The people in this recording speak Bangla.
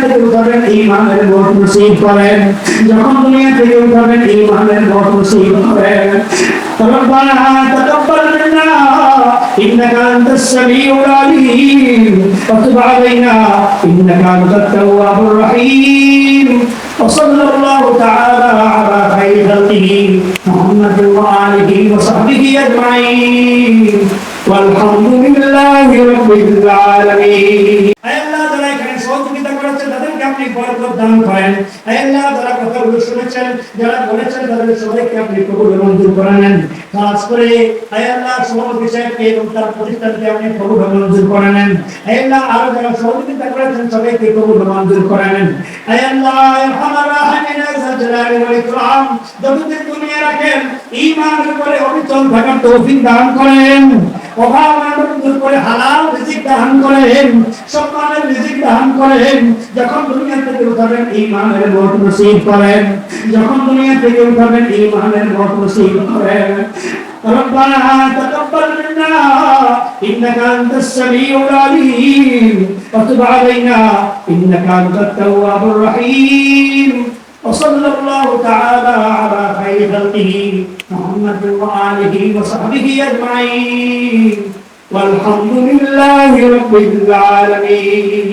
থেকে উঠাবেন ইমানের ভোট নসিব করেন যখন দুনিয়া থেকে উঠাবেন ইমানের ভোট নসিব করেন ربنا تقبل منا انك انت السميع العليم وتب علينا انك انت التواب الرحيم وصلى الله تعالى على خير خلقه محمد واله وصحبه اجمعين والحمد لله رب العالمين তাদেরকে আপনি বরকত দান করেন। আল্লাহ যারা কথাগুলো শুনেছেন, যারা বলেছেন তাদের সবাইকে আপনি কবুল মঞ্জুর করে নেন। খাস করে আল্লাহ সভাপতি সাহেবকে এবং তার প্রতিষ্ঠানকে আপনি কবুল মঞ্জুর করে নেন। আল্লাহ আরও যারা সহযোগিতা করেছেন, সবাইকে কবুল মঞ্জুর করে নেন। আল্লাহ ইকরাম যতদিন দুনিয়া রাখেন ঈমানের উপরে অবিচল থাকার তৌফিক দান করেন। অভাব দূর করে, হালাল রিজিক দান করেন। সম্মানের রিজিক দান করেন যখন দুনিয়া থেকে উঠাবেন ঈমানের ভোট নসিব করেন যখন দুনিয়া থেকে উঠাবেন ঈমানের ভোট নসিব করেন ربنا تقبل منا انك انت السميع العليم وتب علينا انك انت التواب الرحيم وصلى الله تعالى على خير خلقه محمد وآله وصحبه أجمعين والحمد لله رب العالمين